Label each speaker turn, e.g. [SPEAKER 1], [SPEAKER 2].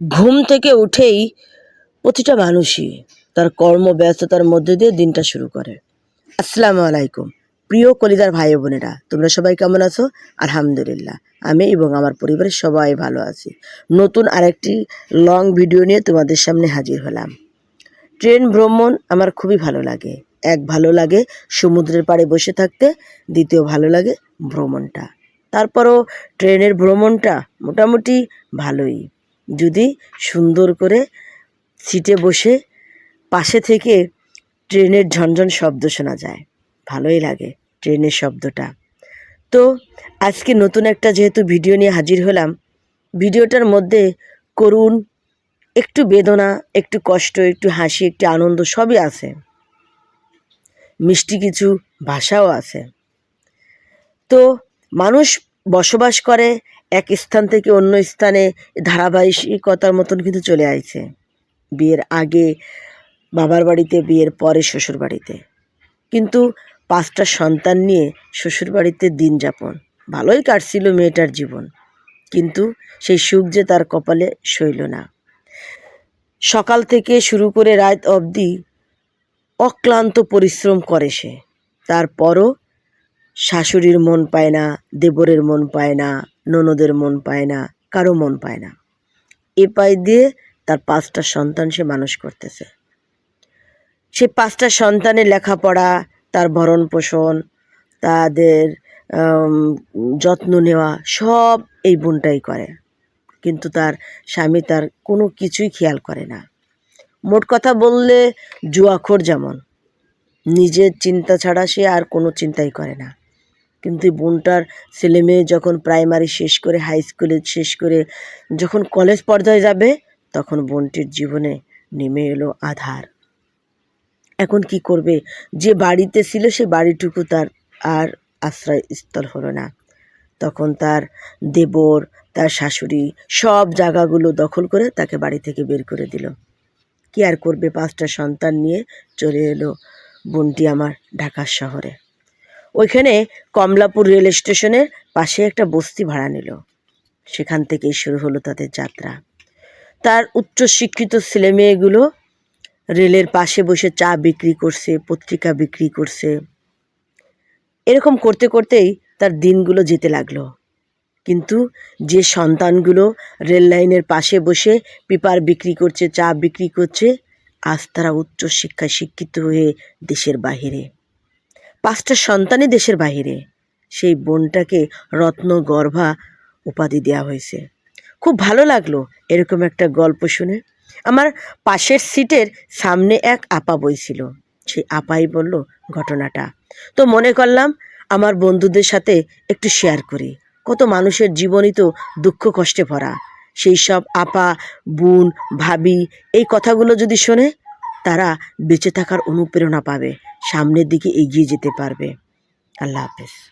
[SPEAKER 1] ঘুম থেকে উঠেই প্রতিটা মানুষই তার কর্মব্যস্ততার মধ্যে দিয়ে দিনটা শুরু করে। আসসালামু আলাইকুম। প্রিয় কলিদার ভাই বোনেরা, তোমরা সবাই কেমন আছো? আলহামদুলিল্লাহ, আমি এবং আমার পরিবারের সবাই ভালো আছি। নতুন আরেকটি লং ভিডিও নিয়ে তোমাদের সামনে হাজির হলাম। ট্রেন ভ্রমণ আমার খুবই ভালো লাগে। এক ভালো লাগে সমুদ্রের পাড়ে বসে থাকতে, দ্বিতীয় ভালো লাগে ভ্রমণটা। তারপরও ট্রেনের ভ্রমণটা মোটামুটি ভালোই। যদি সুন্দর করে সিটে বসে পাশে থেকে ট্রেনের ঝনঝন শব্দ শোনা যায়। ভালোই লাগে ট্রেনের শব্দটা। তো আজকে নতুন একটা যেহেতু ভিডিও নিয়ে হাজির হলাম, ভিডিওটার মধ্যে করুণ, একটু বেদনা, একটু কষ্ট, একটু হাসি, একটু আনন্দ সবই আছে। মিষ্টি কিছু ভাষাও আছে। তো মানুষ বসবাস করে, এক স্থান থেকে অন্য স্থানে ধারাবাহিকতার মতন কিন্তু চলে আইছে। বিয়ের আগে বাবার বাড়িতে, বিয়ের পরে শ্বশুর বাড়িতে। কিন্তু পাঁচটা সন্তান নিয়ে শ্বশুর বাড়িতে দিন যাপন। ভালোই কাটছিল মেয়েটার জীবন, কিন্তু সেই সুখ যে তার কপালে সইল না। সকাল থেকে শুরু করে রাত অবধি অক্লান্ত পরিশ্রম করে সে। তারপরও শাশুড়ির মন পায় না, দেবরের মন পায় না, ননদের মন পায় না, কারও মন পায় না। এ পায় দিয়ে তার পাঁচটা সন্তান সে মানুষ করতেছে। সে পাঁচটা সন্তানের লেখাপড়া, তার ভরণ পোষণ তাদের যত্ন নেওয়া, সব এই বোনটাই করে। কিন্তু তার স্বামী তার কোনো কিছুই খেয়াল করে না। মোট কথা বললে জুয়াখোর যেমন। নিজের চিন্তা ছাড়া সে আর কোনো চিন্তাই করে না। কিন্তু বোনটার ছেলে মেয়ে যখন প্রাইমারি শেষ করে হাই স্কুলে শেষ করে যখন কলেজ পর্যায়ে যাবে, তখন বোনটির জীবনে নেমে এলো আধার। এখন কি করবে? যে বাড়িতে ছিল সে বাড়িটুকু তার আর আশ্রয়স্থল হলো না। তখন তার দেবর, তার শাশুড়ি সব জায়গাগুলো দখল করে তাকে বাড়ি থেকে বের করে দিল। কি আর করবে? পাঁচটা সন্তান নিয়ে চলে এলো বোনটি আমার ঢাকার শহরে। ওইখানে কমলাপুর রেল স্টেশনের পাশে একটা বস্তি ভাড়া নিল। সেখান থেকেই শুরু হলো তাদের যাত্রা। তার উচ্চশিক্ষিত ছেলে মেয়েগুলো রেলের পাশে বসে চা বিক্রি করছে, পত্রিকা বিক্রি করছে। এরকম করতে করতেই তার দিনগুলো যেতে লাগল। কিন্তু যে সন্তানগুলো রেল লাইনের পাশে বসে পেপার বিক্রি করছে, চা বিক্রি করছে, আজ তারা উচ্চশিক্ষায় শিক্ষিত হয়ে দেশের বাহিরে। পাঁচটা সন্তানই দেশের বাহিরে। সেই বোনটাকে রত্ন, গর্ভা উপাধি দেওয়া হয়েছে। খুব ভালো লাগল এরকম একটা গল্প শুনে। আমার পাশের সিটের সামনে এক আপা বইছিল সেই আপাই বলল, ঘটনাটা। তো মনে করলাম, আমার বন্ধুদের সাথে একটু শেয়ার করি। কত মানুষের জীবনই তো দুঃখ কষ্টে ভরা। সেই সব আপা, বোন, ভাবি এই কথাগুলো যদি শোনে, তারা বেঁচে থাকার অনুপ্রেরণা পাবে। সামনের দিকে এগিয়ে যেতে পারবে। আল্লাহ হাফেজ।